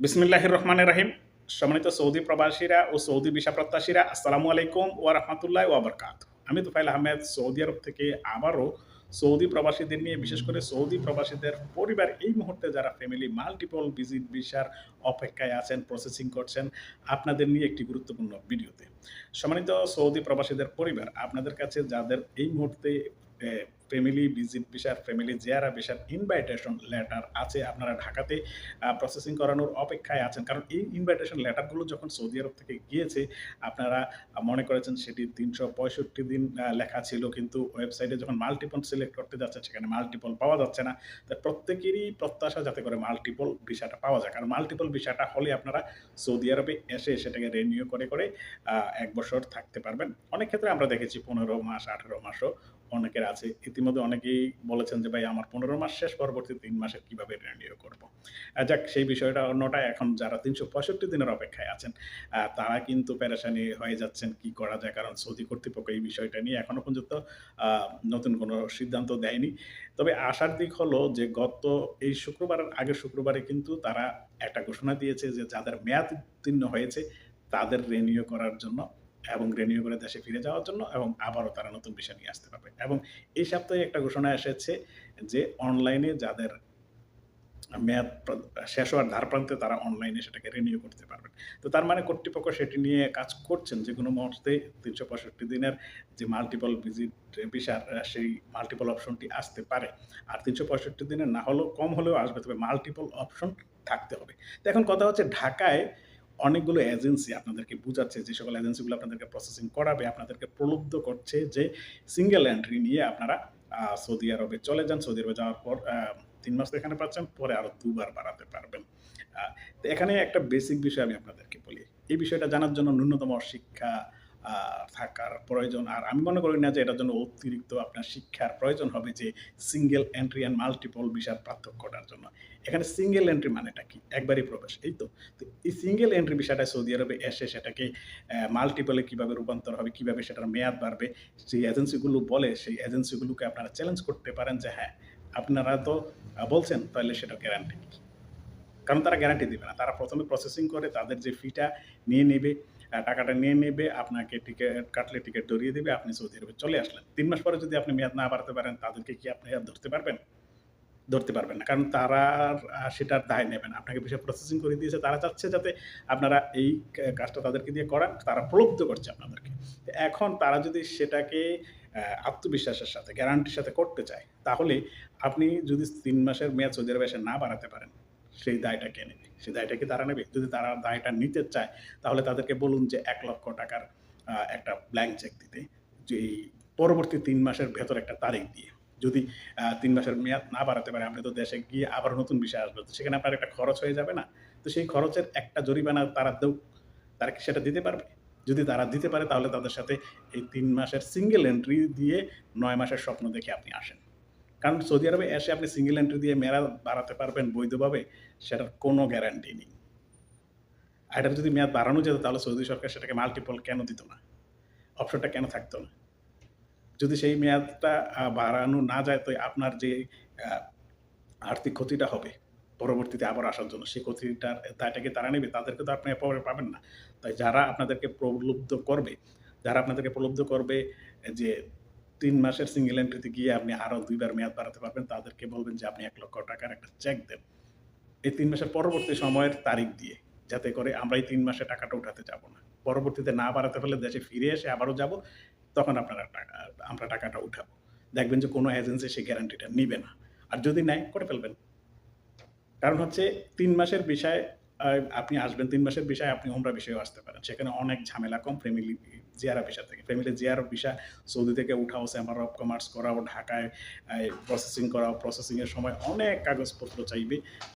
বিসমিল্লাহির রহমানির রাহিম। সম্মানিত সৌদি প্রবাসীরা ও সৌদি ভিসা প্রত্যাশীরা, আসসালামু আলাইকুম ওয়া রাহমাতুল্লাহি ওয়া বারাকাতুহু। আমি তুফাইল আহমেদ, সৌদি আরব থেকে আবারও সৌদি প্রবাসীদের নিয়ে, বিশেষ করে সৌদি প্রবাসীদের পরিবার এই মুহূর্তে যারা ফ্যামিলি মাল্টিপল ভিজিট ভিসার অপেক্ষায় আছেন প্রসেসিং করছেন, আপনাদের নিয়ে একটি গুরুত্বপূর্ণ ভিডিওতে। সম্মানিত সৌদি প্রবাসীদের পরিবার, আপনাদের কাছে যাদের এই মুহূর্তে ফ্যামিলি ভিজিট ভিসার ফ্যামিলি জিয়ারা ভিসার ইনভাইটেশন লেটার আছে আপনারা ঢাকাতে প্রসেসিং করানোর অপেক্ষায় আছেন। কারণ এই ইনভাইটেশন লেটারগুলো যখন সৌদি আরব থেকে গিয়েছে, আপনারা মনে করেছেন সেটি তিনশো পঁয়ষট্টি দিন লেখা ছিল, কিন্তু ওয়েবসাইটে যখন মাল্টিপল সিলেক্ট করতে যাচ্ছে, সেখানে মাল্টিপল পাওয়া যাচ্ছে না। তাই প্রত্যেকেরই প্রত্যাশা যাতে করে মাল্টিপল ভিসাটা পাওয়া যায়। কারণ মাল্টিপল ভিসাটা হলে আপনারা সৌদি আরবে এসে সেটাকে রেনিউ করে করে এক বছর থাকতে পারবেন। অনেক ক্ষেত্রে আমরা দেখেছি পনেরো মাস, আঠেরো মাসও অনেকের আছে। ইতিমধ্যে অনেকেই বলেছেন যে, ভাই, আমার পনেরো মাস শেষ, পরবর্তী তিন মাসের কীভাবে রিনিউ করব? যাক, সেই বিষয়টা অন্যটা এখন যারা তিনশো পঁয়ষট্টি দিনের অপেক্ষায় আছেন তারা কিন্তু প্যারেশানি হয়ে যাচ্ছেন, কি করা যায়? কারণ সৌদি কর্তৃপক্ষ এই বিষয়টা নিয়ে এখনও পর্যন্ত নতুন কোনো সিদ্ধান্ত দেয়নি। তবে আশার দিক হলো যে, গত এই শুক্রবারের আগের শুক্রবারে কিন্তু তারা একটা ঘোষণা দিয়েছে যে, যাদের মেয়াদ উত্তীর্ণ হয়েছে, তাদের রেনিউ করার জন্য এবং রেনিউ করে দেশে ফিরে যাওয়ার জন্য এবং আবারও তারা নতুন বিষয় নিয়ে আসতে পারবে। এবং এই সপ্তাহে একটা ঘোষণা এসেছে যে অনলাইনে যাদের মেয়াদ শেষ হওয়ার ধার প্রান্তে তারা অনলাইনে সেটাকে রিনিউ করতে পারবেন তো তার মানে কর্তৃপক্ষ সেটি নিয়ে কাজ করছেন যে কোনো মুহূর্তে তিনশো পঁয়ষট্টি দিনের যে মাল্টিপল ভিজিট ভিসার সেই মাল্টিপল অপশনটি আসতে পারে। আর তিনশো পঁয়ষট্টি দিনের না হলেও কম হলেও আসবে, তবে মাল্টিপল অপশন থাকতে হবে। তো এখন কথা হচ্ছে ঢাকায় অনেকগুলো এজেন্সি আপনাদেরকে বুঝাচ্ছে, যে সকল এজেন্সিগুলো আপনাদেরকে প্রসেসিং করাবে, আপনাদেরকে প্রলুব্ধ করছে যে সিঙ্গেল এন্ট্রি নিয়ে আপনারা সৌদি আরবে চলে যান। সৌদি আরবে যাওয়ার পর তিন মাস এখানে পাচ্ছেন, পরে আরও দুবার বাড়াতে পারবেন। এখানে একটা বেসিক বিষয় আমি আপনাদেরকে বলি। এই বিষয়টা জানার জন্য ন্যূনতম শিক্ষা থাকার প্রয়োজন। আর আমি মনে করি না যে এটার জন্য অতিরিক্ত আপনার শিক্ষার প্রয়োজন হবে যে সিঙ্গেল এন্ট্রি অ্যান্ড মাল্টিপল বিষয়ের পার্থক্যটার জন্য। এখানে সিঙ্গেল এন্ট্রি মানেটা কি? একবারই প্রবেশ, এই তো? এই সিঙ্গেল এন্ট্রি বিষয়টা সৌদি আরবে এসে সেটাকে মাল্টিপলে কীভাবে রূপান্তর হবে, কীভাবে সেটার মেয়াদ বাড়বে সেই এজেন্সিগুলো বলে সেই এজেন্সিগুলোকে আপনারা চ্যালেঞ্জ করতে পারেন যে হ্যাঁ আপনারা তো বলছেন, তাহলে সেটা গ্যারান্টি কারণ তারা গ্যারান্টি দেবে না। তারা প্রথমে প্রসেসিং করে, তাদের যে ফিটা নিয়ে নেবে টাকাটা নিয়ে নেবে, আপনাকে টিকিট কাটলে টিকিট ধরিয়ে দেবে, আপনি সৌদি আরবে চলে আসলেন। তিন মাস পরে যদি আপনি মেয়াদ না বাড়াতে পারেন, তাদেরকে কি আপনি ধরতে পারবেন? ধরতে পারবেন না। কারণ তারা সেটার দায় নেবে না। আপনাকে বিষয় প্রসেসিং করে দিয়েছে, তারা চাচ্ছে যাতে আপনারা এই কাজটা তাদেরকে দিয়ে করান, তারা প্রলুব্ধ করছে আপনাদেরকে। এখন তারা যদি সেটাকে আত্মবিশ্বাসের সাথে গ্যারান্টির সাথে করতে চায়, তাহলে আপনি যদি তিন মাসের মেয়াদ সৌদি আরবে এসে না বাড়াতে পারেন সেই দায়টা কে নেবে। সেই দায়টা কি তারা নেবে। যদি তারা দায়টা নিতে চায়, তাহলে তাদেরকে বলুন যে এক লক্ষ টাকার একটা ব্ল্যাঙ্ক চেক দিতে। যে পরবর্তী তিন মাসের ভেতর একটা তারিখ দিয়ে। যদি তিন মাসের মেয়াদ না বাড়াতে পারে, আপনি তো দেশে গিয়ে আবার নতুন বিষয় আসবে। তো সেখানে আপনার একটা খরচ হয়ে যাবে না? তো সেই খরচের একটা জরিমানা তারা দেউ তারা কি সেটা দিতে পারবে? যদি তারা দিতে পারে, তাহলে তাদের সাথে এই তিন মাসের সিঙ্গেল এন্ট্রি দিয়ে নয় মাসের স্বপ্ন দেখে আপনি আসেন। কারণ সৌদি আরবে এসে আপনি সিঙ্গেল এন্ট্রি দিয়ে মেয়াদ বাড়াতে পারবেন বৈধভাবে, সেটার কোনো গ্যারান্টি নেই। এটা যদি মেয়াদ বাড়ানো যেত, তাহলে সৌদি সরকার সেটাকে মাল্টিপল কেন দিত না? অপশনটা কেন থাকতো না? যদি সেই মেয়াদটা বাড়ানো না যায়, তো আপনার যে আর্থিক ক্ষতিটা হবে, পরবর্তীতে আবার আসার জন্য, সেই ক্ষতিটার, দায়টাকে তারা নেবে, তাদেরকে তো আপনি পরে পাবেন না। তাই যারা আপনাদেরকে প্রলুব্ধ করবে, যারা আপনাদেরকে প্রলুব্ধ করবে যে তিন মাসের সিঙ্গেল এন্ট্রিতে গিয়ে আপনি আরও দুইবার মেয়াদ বাড়াতে পারবেন। তাদেরকে বলবেন যে, আপনি এক লক্ষ টাকার একটা চেক দেন। এই তিন মাসের পরবর্তী সময়ের তারিখ দিয়ে, যাতে করে আমরা এই তিন মাসে টাকাটা উঠাতে যাব না। পরবর্তীতে না বাড়াতে পারলে দেশে ফিরে এসে আবারও যাব, তখন আপনারা টাকা, আমরা টাকাটা উঠাবো। দেখবেন যে, কোনো এজেন্সি সেই গ্যারান্টিটা নিবে না। আর যদি নেয় করে ফেলবেন। কারণ হচ্ছে, তিন মাসের বিষয় আপনি আসবেন, তিন মাসের বিষয়ে আপনি ওমরা বিষয়েও আসতে পারেন। সেখানে অনেক ঝামেলা কম ফ্যামিলি জিয়ারা ভিসা থেকে। ফ্যামিলি জিয়ার বিষয় সৌদি থেকে উঠাও চেম্বার অফ কমার্স করাও, ঢাকায় প্রসেসিং করাও প্রসেসিংয়ের সময় অনেক কাগজপত্র চাইবে।